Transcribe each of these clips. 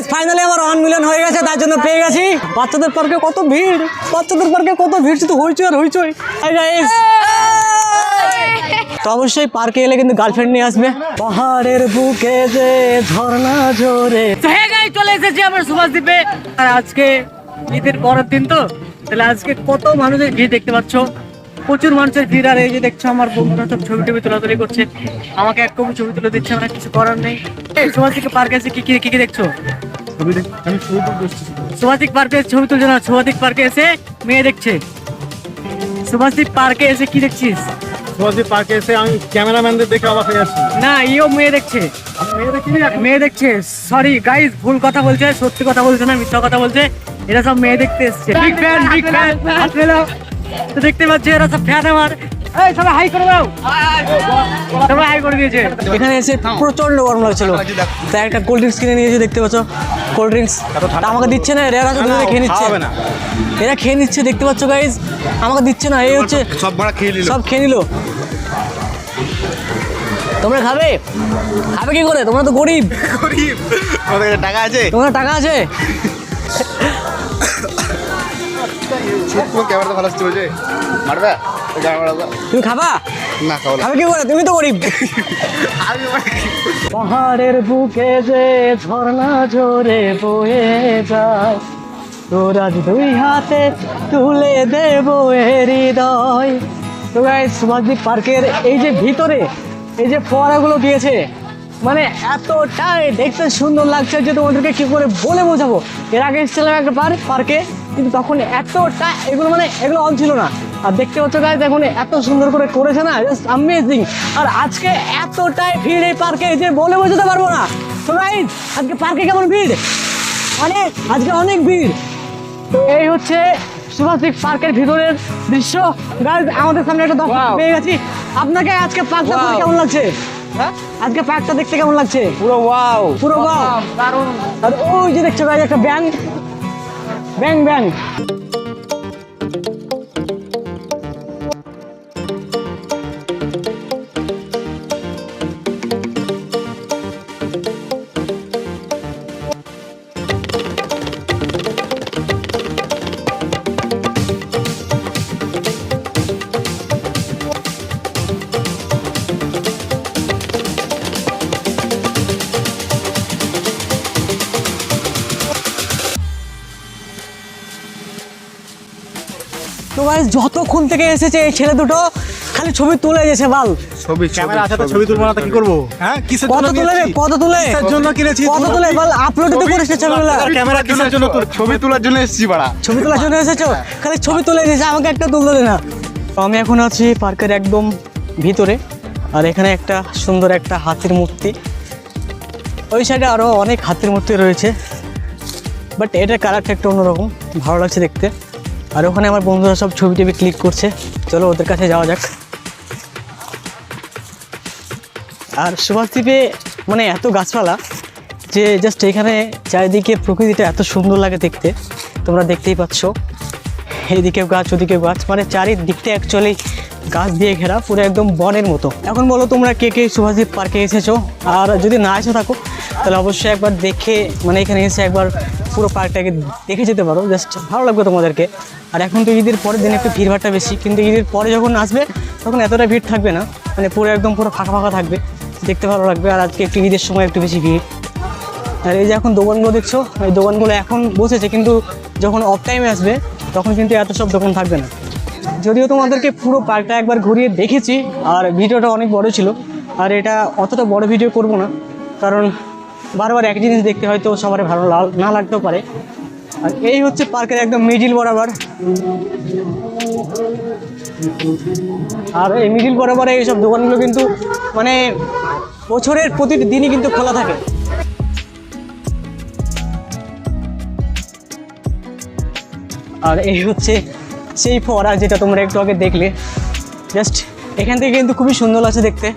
Guys finally আমার one million হয়ে গেছে তার জন্য পেয়ে গেছি। বাচ্চাদের পার্কে কত ভিড় বাচ্চাদের পার্কে কত ভিড় শুধু হইচই আর হইচই। হাই গাইস তো অবশ্যই পার্কে এলে কিন্তু গার্লফ্রেন্ড নিয়ে আসবে। পাহাড়ের বুকে যে ঝর্ণা ঝরে। তো গাই চলে এসেছি আমরা সুভাষদ্বীপে আর আজকে ঈদের পরের দিন তো। তাহলে আজকে কত মানুষের ভিড় দেখতে পাচ্ছ? প্রচুর মানুষের ভিড়। আর এই যে দেখছ আমার বন্ধুরা সব ছবি টবি তোলাতুলি করছে। আমাকে এক কপি ছবি তুলে দিচ্ছে মানে কিছু করার নেই। এই সুভাষিক পার্কে এসে কি কি কি কি দেখছ? সুভাষিক পার্কে ছবি তুলছে না সুভাষিক পার্কে এসে মেয়ে দেখছে। সুভাষিক পার্কে এসে কি দেখছিস? সুভাষদ্বীপ পার্কে এসে আমি ক্যামেরাম্যানদের দেখে অবাক হয়ে যাচ্ছি। না ইও মেয়ে দেখছে। মেয়ে দেখছে। সরি গাইস ভুল কথা বলছে সত্যি কথা বলছে না মিথ্যা কথা বলছে। এরা সব মেয়ে দেখতে এসছে। বিগ ফ্যান বিগ ফ্যান তো দেখতে পাচ্ছি এরা সব ফ্যান আমার। এই সবাই হাই করে দাও। সবাই হাই করে দিয়েছে। এখানে এসে প্রচণ্ড গরম লাগছিল। তাই একটা কোল্ড ড্রিঙ্কস কিনে নিয়েছি দেখতে পাচ্ছ? কোল্ড ড্রিঙ্কস আমাকে দিচ্ছে না এরা খেয়ে নিচ্ছে। না। এরা খেয়ে নিচ্ছে দেখতে পাচ্ছ গাইজ আমাকে দিচ্ছে না এই হচ্ছে সব খেয়ে নিল। সব খেয়ে নিল। তোমরা খাবে? খাবে কি করে? তোমরা তো গরিব। টাকা আছে। তোমার টাকা আছে? ক্যামেরাটা ভালো চলছে মারবে? তুমি খাবা? না খাব খাবে কি করে? তুমি তো গরিব। পাহাড়ের বুকে যে ঝর্ণা ঝরে বয়ে যায় তোর আজ দুই হাতে তুলে দেব হৃদয়। তো পার্কের এই যে ভিতরে এই যে ফোয়ারাগুলো দিয়েছে মানে এতটাই দেখতে সুন্দর লাগছে যে তোমাদেরকে কি করে বলে বোঝাবো। এর আগে এসেছিলাম একটা পার্ক পার্কে কিন্তু তখন এতটা এগুলো মানে এগুলো অন ছিল না। আর দেখতে পাচ্ছ গাইজ এখন এত সুন্দর করে করেছে না জাস্ট অ্যামেজিং আর আজকে এতটাই ভিড় এই পার্কে যে বলে বোঝাতে পারব না। তো গাইজ আজকে পার্কে কেমন ভিড়? অনেক আজকে অনেক ভিড়। তো এই হচ্ছে সুভাষদ্বীপ পার্কের ভিতরের দৃশ্য। গাইজ আমাদের সামনে একটা দর্শক পেয়ে গেছি। আপনাকে আজকে পার্কটা দেখতে কেমন লাগছে? আজকে পার্কটা দেখতে কেমন লাগছে? পুরো ওয়াও পুরো ওয়াও আর ওই যে দেখছ গাইজ একটা ব্যাং ব্যাং ব্যাং যতক্ষণ থেকে এসেছে এই ছেলে দুটো খালি ছবি তুলে গেছে বাল। ছবি ক্যামেরা আছে তো ছবি তুলবো না তো কি করব? হ্যাঁ? কিসের কত তুলে রে কিনেছি? কত তুলে? কিসের জন্য কিনেছি? কত তুলে বল আপলোড তো করিস না ছবিগুলো। ক্যামেরা কিসের জন্য তোর ছবি তোলার জন্য এসেছি বাড়া। ছবি তোলার জন্য এসেছ? খালি ছবি তুলে আমাকে একটা তুলতে দে না। আমি এখন আছি পার্কের একদম ভিতরে আর এখানে একটা সুন্দর একটা হাতির মূর্তি। ওই সাইডে আরও অনেক হাতির মূর্তি রয়েছে বাট এটার কালারটা একটু অন্যরকম ভালো লাগছে দেখতে। আর ওখানে আমার বন্ধুরা সব ছবি টবি ক্লিক করছে। চলো ওদের কাছে যাওয়া যাক। আর সুভাষদ্বীপে মানে এত গাছপালা যে জাস্ট এখানে চারিদিকে প্রকৃতিটা এত সুন্দর লাগে দেখতে। তোমরা দেখতেই পাচ্ছ। এইদিকেও গাছ, ওদিকেও গাছ। মানে চারিদিকটা অ্যাকচুয়ালি গাছ দিয়ে ঘেরা, পুরো একদম বনের মতো। এখন বলো তোমরা কে কে সুভাষদ্বীপ পার্কে এসেছ? আর যদি না এসে থাকো, তাহলে অবশ্যই একবার দেখে মানে এখানে এসে একবার পুরো পার্কটাকে দেখে যেতে পারো। জাস্ট ভালো লাগবে তোমাদেরকে। আর এখন তো ঈদের পরের দিন একটু ভিড়ভাড়টা বেশি, কিন্তু ঈদের পরে যখন আসবে, তখন এতটা ভিড় থাকবে না। মানে পুরো একদম পুরো ফাঁকা ফাঁকা থাকবে। দেখতে ভালো লাগবে। আর আজকে একটু ঈদের সময় একটু বেশি ভিড়। আর এই যে এখন দোকানগুলো দেখছ, এই দোকানগুলো এখন বসেছে, কিন্তু যখন অফ টাইমে আসবে, তখন কিন্তু এত সব দোকান থাকবে না। যদিও তোমাদেরকে পুরো পার্কটা একবার ঘুরিয়ে দেখেছি, আর ভিডিওটা অনেক বড় ছিল। আর এটা অতটা বড় ভিডিও করব না, কারণ বারবার এক জিনিস দেখতে হয়তো সবার ভালো না লাগতেও পারে। আর এই হচ্ছে পার্কের একদম মিডিল বরাবর। আর এই মিডিল বরাবর এইসব দোকানগুলো কিন্তু মানে বছরের প্রতিটি দিনই কিন্তু খোলা থাকে। আর এই হচ্ছে সেই ফোয়ারা যেটা তোমরা একটু আগে দেখলে। জাস্ট এখান থেকে কিন্তু খুবই সুন্দর লাগছে দেখতে।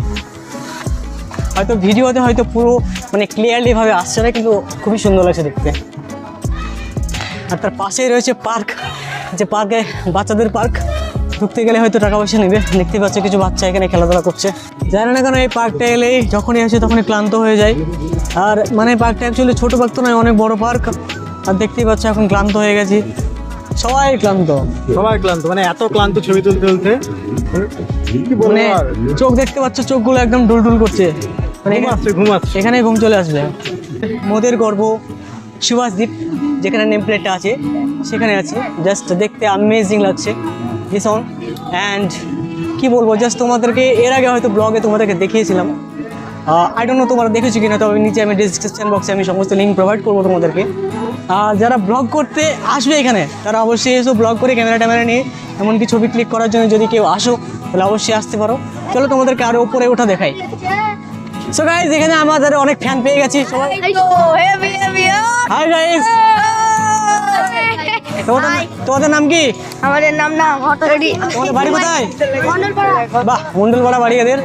হয়তো ভিডিওতে হয়তো পুরো মানে ক্লিয়ারলি ভাবে আসছে না, কিন্তু খুবই সুন্দর লাগছে দেখতে। আর তার পাশেই রয়েছে পার্ক যে পার্কে বাচ্চাদের পার্ক। ঢুকতে গেলে হয়তো টাকা পয়সা নেবে। দেখতে পাচ্ছ কিছু বাচ্চা এখানে খেলাধুলা করছে। জানি না কেন এই পার্কটা এলেই যখনই আসে তখনই ক্লান্ত হয়ে যায়। আর মানে পার্কটা অ্যাকচুয়ালি ছোটো পার্ক তো নয় অনেক বড় পার্ক। আর দেখতেই পাচ্ছ এখন ক্লান্ত হয়ে গেছি। সবাই ক্লান্ত। সবাই ক্লান্ত মানে এত ক্লান্ত ছবি তুলতে তুলতে। মানে চোখ দেখতে পাচ্ছ চোখগুলো একদম ডুলডুল করছে। মানে এখানে- ঘুম চলে আসবে। মোদের গর্ব। সুভাষদ্বীপ যেখানে নেম প্লেটটা আছে, সেখানে আছে। জাস্ট দেখতে অ্যামেজিং লাগছে। ভীষণ অ্যান্ড কি বলব জাস্ট তোমাদেরকে, এর আগে হয়তো ব্লগে তোমাদেরকে দেখিয়েছিলাম। আই ডোন্ট নো তোমরা দেখেছ কিনা, তবে নিচে আমি ডিসক্রিপশন বক্সে আমি সমস্ত লিঙ্ক প্রোভাইড করব তোমাদেরকে। যারা ব্লগ করতে আসবে এখানে, তারা অবশ্যই এসো ব্লগ করে ক্যামেরা ট্যামেরা নিয়ে, এমনকি ছবি ক্লিক করার জন্য যদি কেউ আসো, তাহলে অবশ্যই আসতে পারো। চলো তোমাদেরকে আরও উপরে ওঠা দেখাই। সো গাইজ এখানে আমাদের অনেক ফ্যান পেয়ে গেছি সবাই। হাই গাইজ তোমাদের তোমাদের নাম কি? আমাদের নাম না তোমাদের বাড়ি কোথায়? মন্ডলপাড়া। বাহ মন্ডলপাড়া বাড়ি এদের।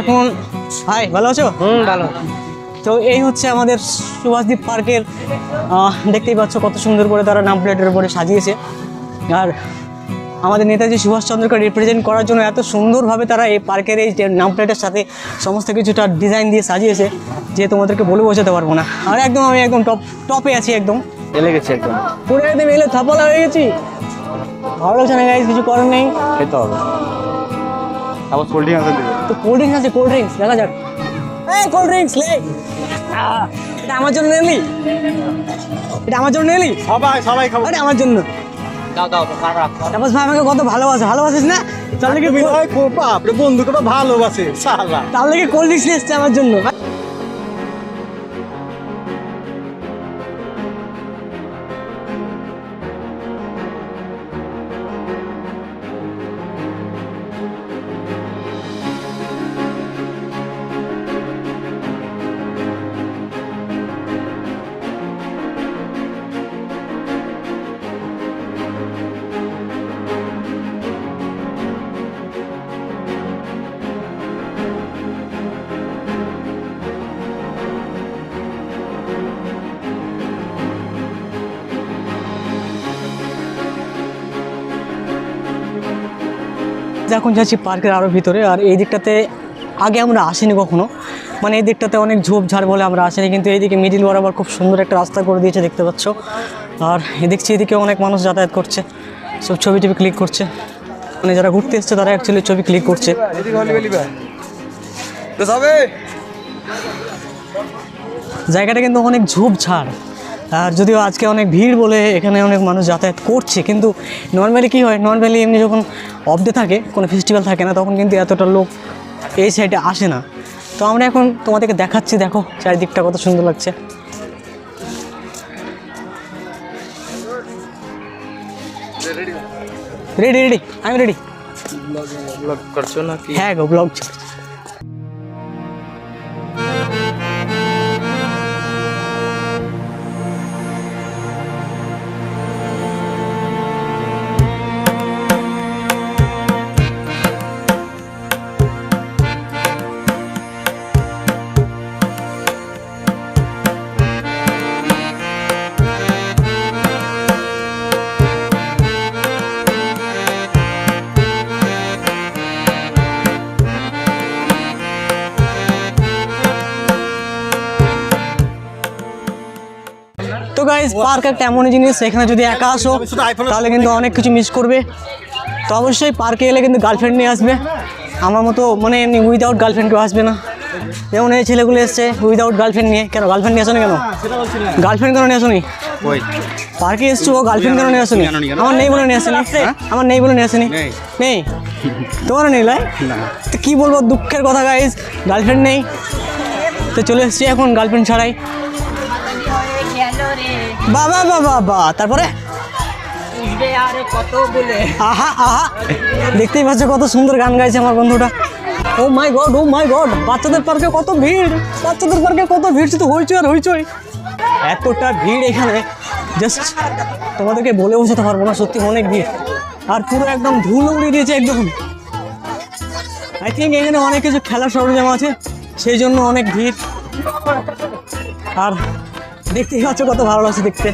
এখন হাই ভালো আছো? হুম ভালো। তো এই হচ্ছে আমাদের সুভাষদ্বীপ পার্কের আহ, দেখতেই পাচ্ছ কত সুন্দর করে তারা নাম প্লেটের উপরে সাজিয়েছে। আর আমাদের নেতাজি সুভাষচন্দ্রকে রিপ্রেজেন্ট করার জন্য এত সুন্দরভাবে তারা এই পার্কের এই নাম প্লেটের সাথে সমস্ত কিছুটা ডিজাইন দিয়ে সাজিয়েছে যে তোমাদেরকে বলে বোঝাতে পারব না। আর একদম আমি একদম টপ টপে আছি একদম। এলে গেছে একদম। পুরো একদম এলে থাপালা হয়ে গেছি। ভালো লাগছে না গাইজ কিছু করার নেই। খেতে হবে। আবার কোল্ড ড্রিঙ্ক আছে তো কোল্ড ড্রিঙ্কস আছে কোল্ড ড্রিঙ্কস দেখা যাক। এই কোল্ড ড্রিঙ্কস লে। এটা আমার জন্য এলি? এটা আমার জন্য এলি? সবাই সবাই খাব। আরে আমার জন্য। ভাই আমাকে কত ভালোবাসে ভালোবাসিস না? তার কি বিনয় খুব বাপরে বন্ধুকে ভালোবাসে সালা। তার লেগে কোল্ড ড্রিঙ্কস নিয়ে এসছে আমার জন্য। এখন যাচ্ছি পার্কের আরও ভিতরে আর এই দিকটাতে আগে আমরা আসিনি কখনো। মানে এই দিকটাতে অনেক ঝোপঝাড় বলে আমরা আসিনি কিন্তু এইদিকে মিডিল বরাবর খুব সুন্দর একটা রাস্তা করে দিয়েছে দেখতে পাচ্ছ। আর এদিকছি এদিকে অনেক মানুষ যাতায়াত করছে সব ছবি টবি ক্লিক করছে। মানে যারা ঘুরতে এসছে তারা অ্যাকচুয়ালি ছবি ক্লিক করছে। জায়গাটা কিন্তু অনেক ঝোপঝাড় আর যদিও আজকে অনেক ভিড় বলে এখানে অনেক মানুষ যাতায়াত করছে কিন্তু নর্মালি কী হয়? নর্মালি এমনি যখন অফ ডে থাকে কোনো ফেস্টিভ্যাল থাকে না তখন কিন্তু এতটা লোক এই সাইডে আসে না। তো আমরা এখন তোমাদেরকে দেখাচ্ছি দেখো চারিদিকটা কত সুন্দর লাগছে। রেডি রেডি আমি রেডি করছ না হ্যাঁ গো ব্লগ তো গাইজ পার্ক একটা এমনই জিনিস এখানে যদি একা আসো তাহলে কিন্তু অনেক কিছু মিস করবে। তো অবশ্যই পার্কে এলে কিন্তু গার্লফ্রেন্ড নিয়ে আসবে। আমার মতো মানে এমনি উইদাউট গার্লফ্রেন্ড কেউ আসবে না। যেমন এই ছেলেগুলো এসছে উইদাউট গার্লফ্রেন্ড নিয়ে। কেন গার্লফ্রেন্ড নিয়ে আসো কেন? গার্লফ্রেন্ড কেন নিয়ে আসোনি? পার্কে এসছো ও গার্লফ্রেন্ড কেন নিয়ে আসোনি? আমার নেই বলে নিয়ে আসেনি। আমার নেই বলে নিয়ে আসেনি। নেই। নেই? তোমারও নেই লাই? তো কী বলব দুঃখের কথা গাইজ গার্লফ্রেন্ড নেই। তো চলে এসছি এখন গার্লফ্রেন্ড ছাড়াই। বাবা বাবা বা তারপরে? আহা আহা দেখতেই পাচ্ছ কত সুন্দর গান গাইছে আমার বন্ধুটা। ও মাই গড ও মাই গড বাচ্চাদের পার্কে কত ভিড় বাচ্চাদের পার্কে কত ভিড় শুধু হইচই আর হইচই। এতটা ভিড় এখানে জাস্ট তোমাদেরকে বলে বোঝাতে পারব না সত্যি অনেক ভিড়। আর পুরো একদম ধুলো উড়িয়ে দিয়েছে একদম। আই থিঙ্ক এখানে অনেক কিছু খেলার সরঞ্জাম আছে সেই জন্য অনেক ভিড়। আর দেখতেই পাচ্ছ কত ভালো লাগছে দেখতে।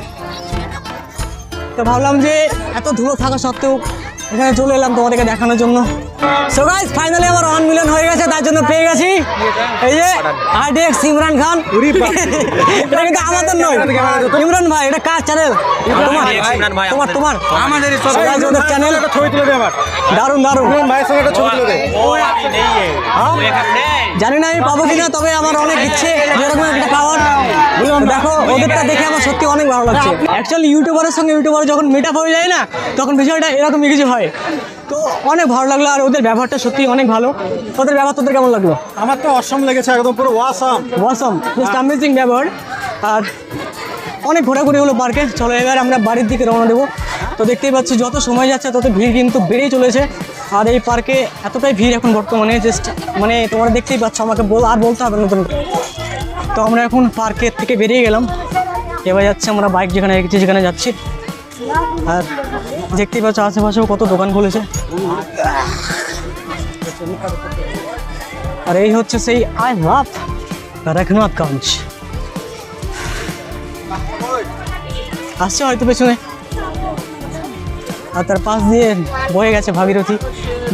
তো ভাবলাম যে এত ধুলো থাকা সত্ত্বেও এখানে চলে এলাম তোমাদেরকে দেখানোর জন্য। সো গাইস ফাইনালি আমার ওয়ান মিলিয়ন হয়ে গেছে তার জন্য পেয়ে গেছি। এই যে আরডিএক্স ইমরান খান। এটা কিন্তু আমাদের নয়। ইমরান ভাই এটা কার চ্যানেল তোমার? তোমার আমাদের। চ্যানেল দারুণ দারুণ জানি না আমি পাবো কিনা তবে আমার অনেক ইচ্ছে যেরকম একটা পাওয়ার। দেখো ওদেরটা দেখে আমার সত্যি অনেক ভালো লাগছে। অ্যাকচুয়ালি ইউটিউবারের সঙ্গে ইউটিউবার যখন মিট আপ হয়ে যায় না তখন বিষয়টা এরকমই কিছু হয়। তো অনেক ভালো লাগল আর ওদের ব্যবহারটা সত্যি অনেক ভালো। ওদের ব্যবহার তোদের কেমন লাগল? আমার তো অসম লেগেছে একদম পুরো ওয়াসাম ওয়াসম জাস্ট অ্যামেজিং ব্যবহার। আর অনেক ঘোরাঘুরি হলো পার্কে। চলো এবার আমরা বাড়ির দিকে রওনা দেবো। তো দেখতেই পাচ্ছি যত সময় যাচ্ছে তত ভিড় কিন্তু বেড়েই চলেছে। আর এই পার্কে এতটাই ভিড় এখন বর্তমানে জাস্ট মানে তোমরা দেখতেই পাচ্ছ আমাকে বল আর বলতে হবে নতুন। তো আমরা এখন পার্কের থেকে বেরিয়ে গেলাম। এবার যাচ্ছে আমরা বাইক যেখানে রেখেছি সেখানে যাচ্ছি। আর দেখতেই পাচ্ছ আশেপাশেও কত দোকান খুলেছে। আর এই হচ্ছে সেই আই লাভ রঘুনাথগঞ্জ আসছে হয়তো পেছনে। আর তার পাশ দিয়ে বয়ে গেছে ভাগীরথী,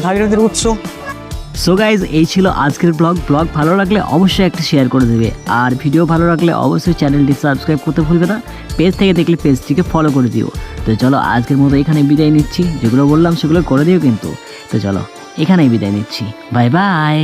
ভাগীরথীর উৎস। সো গাইজ এই ছিল আজকের ব্লগ ব্লগ ভালো লাগলে অবশ্যই একটা শেয়ার করে দেবে। আর ভিডিও ভালো লাগলে অবশ্যই চ্যানেলটি সাবস্ক্রাইব করতে ভুলবে না। পেজ থেকে দেখলে পেজটিকে ফলো করে দিও। তো চলো, আজকের মতো এখানে বিদায় নিচ্ছি। যেগুলো বললাম সেগুলো করে দিও কিন্তু। তো চলো, এখানেই বিদায় নিচ্ছি। Bye bye.